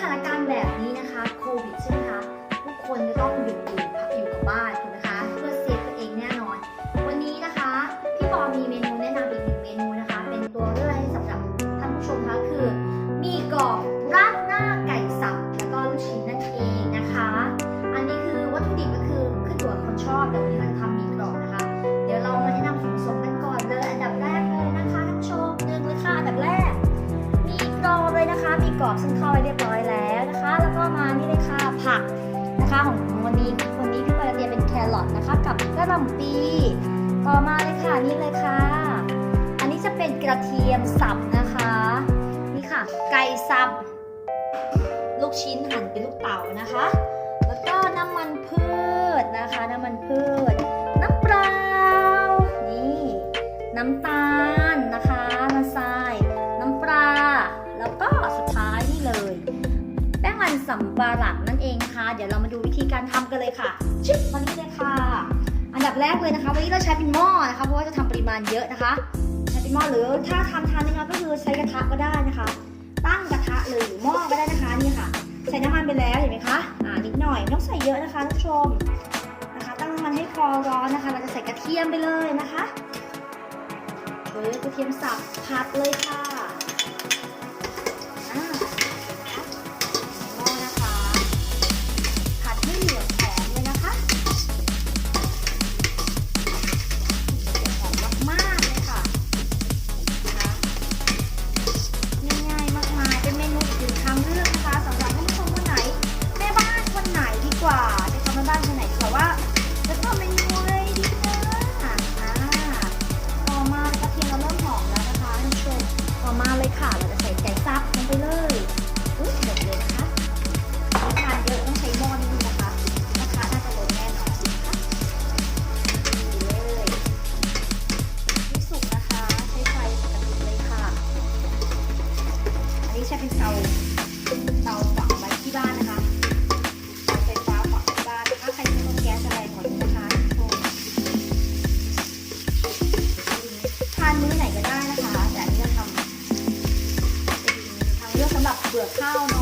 ถานการณ์แบบนี้นะคะโควิดใช่ไหมคะทุกคนจะต้องหยุดอยู่พักอยู่กับบ้านถูกไหมคะเพื่อเซฟตัวเองแน่นอน วันนี้นะคะพี่ปอมีเมนูแนะนำอีกหนึ่งเมนูนะคะ เป็นตัวเลือกให้สำหรับท่านผู้ชมคะคือมีกรอบราดหน้าไก่สับแล้วก็ลูกชิ้นนั่นเองนะคะ อันนี้คือวัตถุดิบก็คือขึ้นอยู่กับคนชอบแต่วันนี้เราจะทำมีกรอบนะคะ เดี๋ยวเรามาแนะนำส่วนผสมกันก่อนเลยอันดับแรกเลยนะคะท่านผู้ชมหนึ่งเลยค่ะอันดับแรก มีกรอบเลยนะคะ มีกรอบซึ่งทอดไว้เรียบร้อย นะคะกับกระหล่ำปี ต่อมาเลยค่ะนี่เลยค่ะ อันนี้จะเป็นกระเทียมสับนะคะ นี่ค่ะ ไก่สับ ลูกชิ้นหั่นเป็นลูกเต๋านะคะ แล้วก็น้ำมันพืชนะคะ น้ำมันพืช น้ำเปล่านี่น้ำตาลนะคะน้ำทราย น้ำปลา แล้วก็สุดท้ายนี่เลยแป้งมันสำปะหลังนั่นเองนะคะเดี๋ยวเรามาดูวิธีการทำกันเลยค่ะ ชิปวันนี้เลยค่ะ แรกเลยนะคะ วันนี้เราใช้เป็นหม้อนะคะ เพราะว่าจะทำปริมาณเยอะนะคะ ใช้เป็นหม้อหรือถ้าทำทานนะคะก็คือใช้กระทะก็ได้นะคะ ตั้งกระทะเลยหรือหม้อก็ได้นะคะนี่ค่ะ ใส่น้ำมันไปแล้วเห็นไหมคะอ่านิดหน่อยไม่ต้องใส่เยอะนะคะท่านผู้ชมนะคะ ตั้งน้ำมันให้พอร้อนนะคะ เราจะใส่กระเทียมไปเลยนะคะเออกระเทียมสับผัดเลยค่ะ ค่ะ เราจะใส่ไก่ซับลงไปเลยอุ๊ย ส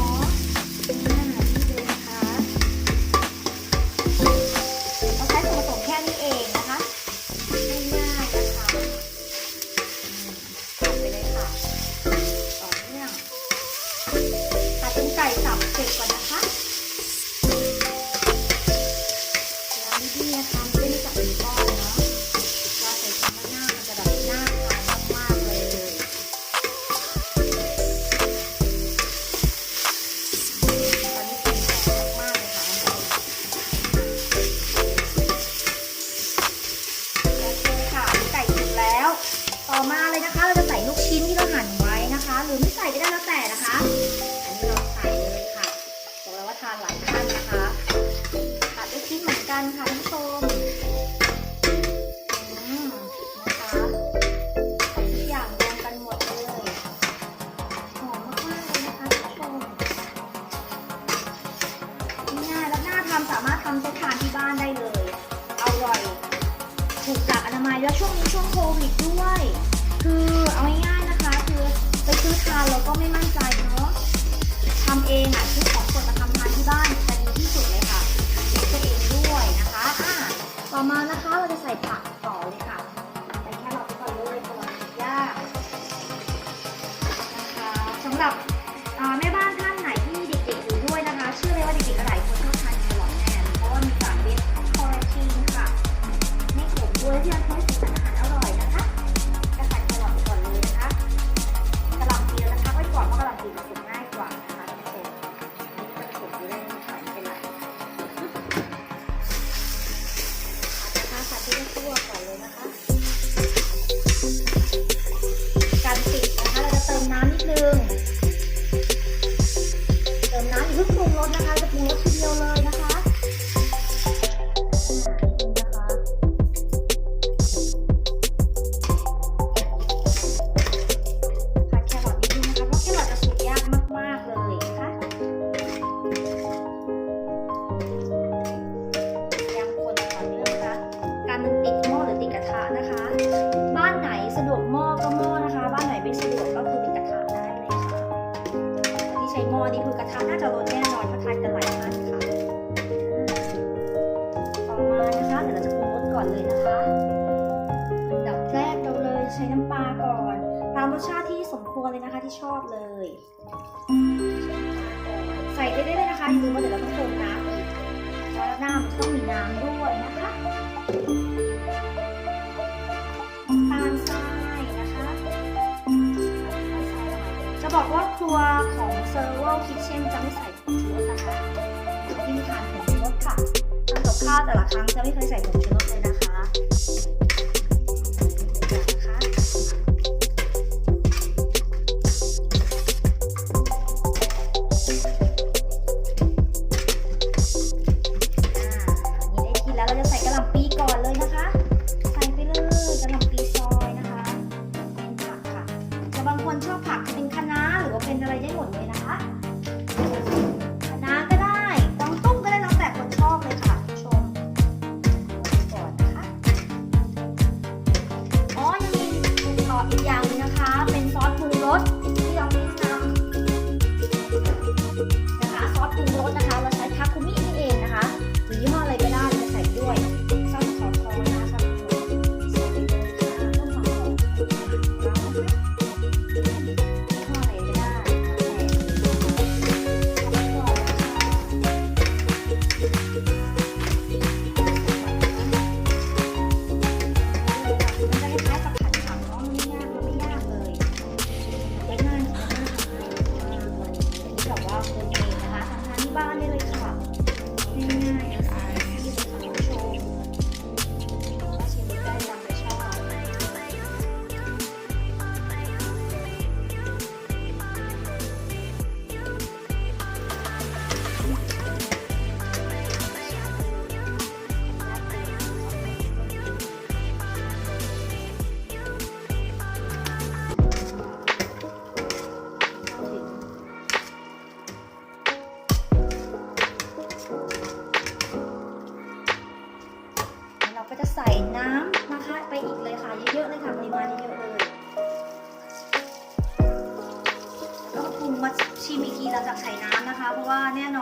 ทำสามาถทำใช้ทานที่บ้านได้เลยอร่อยถูกหลักอนามัยแล้วช่วงนี้ช่วงโควิดด้วย คือเอาง่ายๆนะคะ คือไปซื้อทานเราก็ไม่มั่นใจเนาะทำเองอะซื้อของสดมาทำทานที่บ้านจะดีที่สุดเลยค่ะเด็กตัวเองด้วยนะคะอะต่อมานะคะเราจะใส่ผักต่อเลยค่ะใส่แครอทก่อนเลยก่อนยานะคะสำหรับอ่าแม่ นะคะ ช้หม้อนี่คือกระทะน่าจะร้อนแน่นอนเพราะทานกันหลายท่านค่ะ ต่อมานะคะเดี๋ยวเราจะปรุงรสก่อนเลยนะคะดับแรกเราเลยใช้น้ำปลาก่อน ตามรสชาติที่สมควรเลยนะคะที่ชอบเลย ใส่ได้เลยนะคะอย่าลืมว่าเดี๋ยวเราต้องเติมน้ำอีกเพราะหน้ามันต้องมีน้ำด้วยนะคะ โค้ดครัวของ s e r v e r Kitchen จะไม่ใส่ผงชูรสนะคะวิธีทานผงชูรสค่ะทำกับข้าวแต่ละครั้งจะไม่เคยใส่ผงชูรสเลยนะ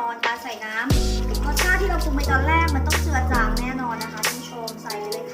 อนการใส่น้ำรสชาติที่เราปรุงไปตอนแรกมันต้องเจือจางแน่นอนนะคะคุณชมใส่เลยค่ะ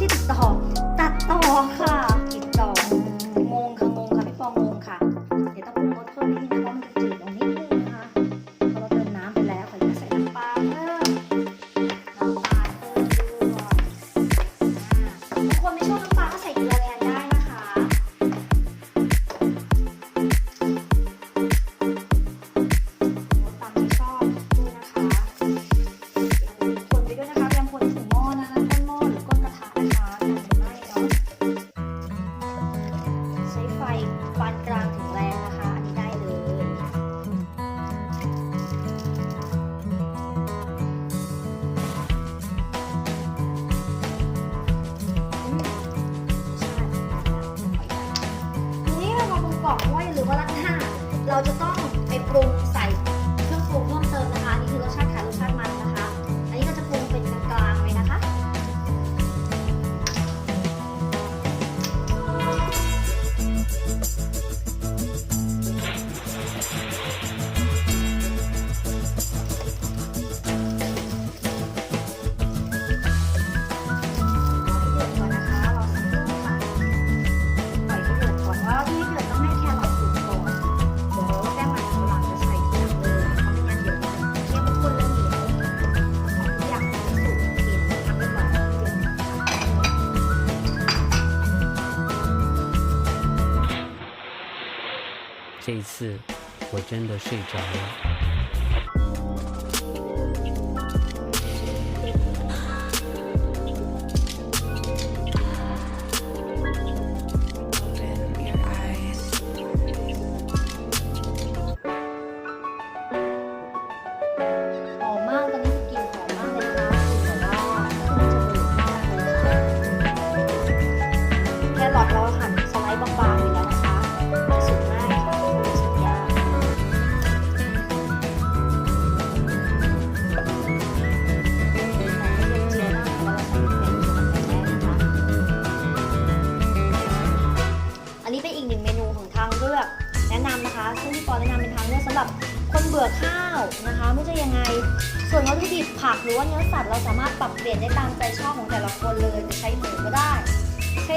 ที่ติ 一次我真的睡着了。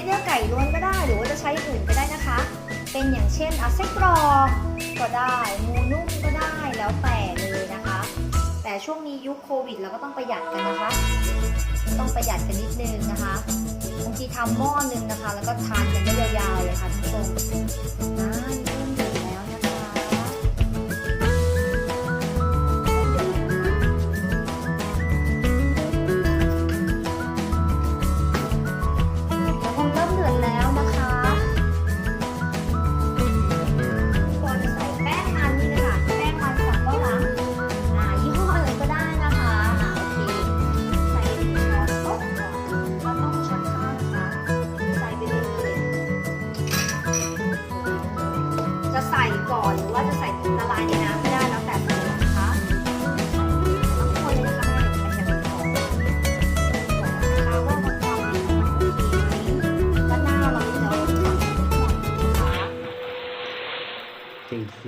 เนื้อไก่ล้วนก็ได้ หรือว่าจะใช้อื่นก็ได้นะคะ เป็นอย่างเช่นอาเส้กรอกก็ได้มูนุ่มก็ได้แล้วแต่เลยนะคะ แต่ช่วงนี้ยุคโควิดเราก็ต้องประหยัดกันนะคะ ต้องประหยัดกันนิดนึงนะคะบางทีทำหม้อนึงนะคะ แล้วก็ทานกันได้ยาวๆเลยค่ะทุกคนผู้ชมอ่า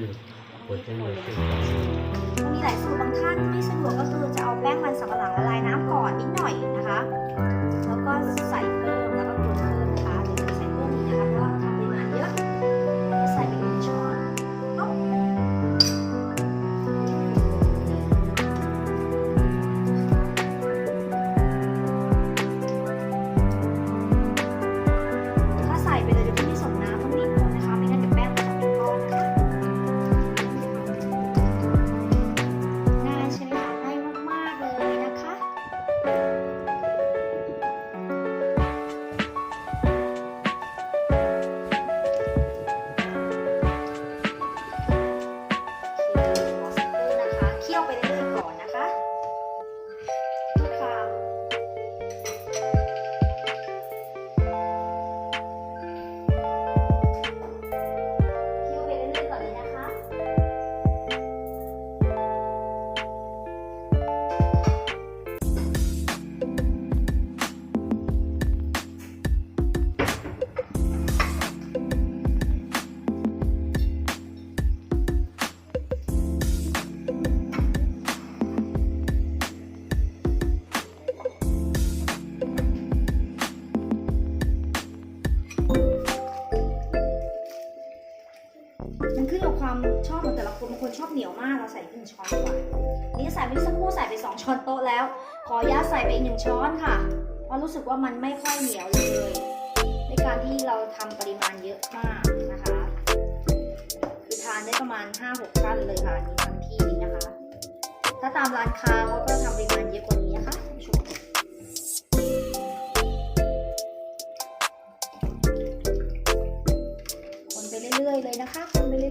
ือประโยชน์คือมีหลายสูตรบางท่านที่สะดวกก็คือจะเอาแป้งมันสำปะหลังละลายน้ำก่อนนิดหน่อยนะคะ แล้วก็ใส่เกลือ มันขึ้นกับความชอบของแต่ละคนบางคนชอบเหนียวมากเราใส่หนึ่งช้อนกว่านี่ใส่ไปสักครู่ใส่ไปสองช้อนโต๊ะแล้ว ขออนุญาใส่ไปอีกหนึ่งช้อนค่ะ เพราะรู้สึกว่ามันไม่ค่อยเหนียวเลยในการที่เราทำปริมาณเยอะมากนะคะ คือทานได้ประมาณ 5-6ท่านเลยค่ะอันนี้ทั้งที่นี้นะคะ ถ้าตามร้านค้าเขาก็ทำปริมาณเยอะกว่านี้นะคะผู้ชมคนไปเรื่อยๆเลยนะคะคนไปเรื่อย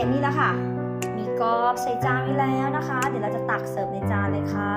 ยมนี่แล้วค่ะ มีกรอบใส่จานไว้แล้วนะคะ เดี๋ยวเราจะตักเสิร์ฟในจานเลยค่ะ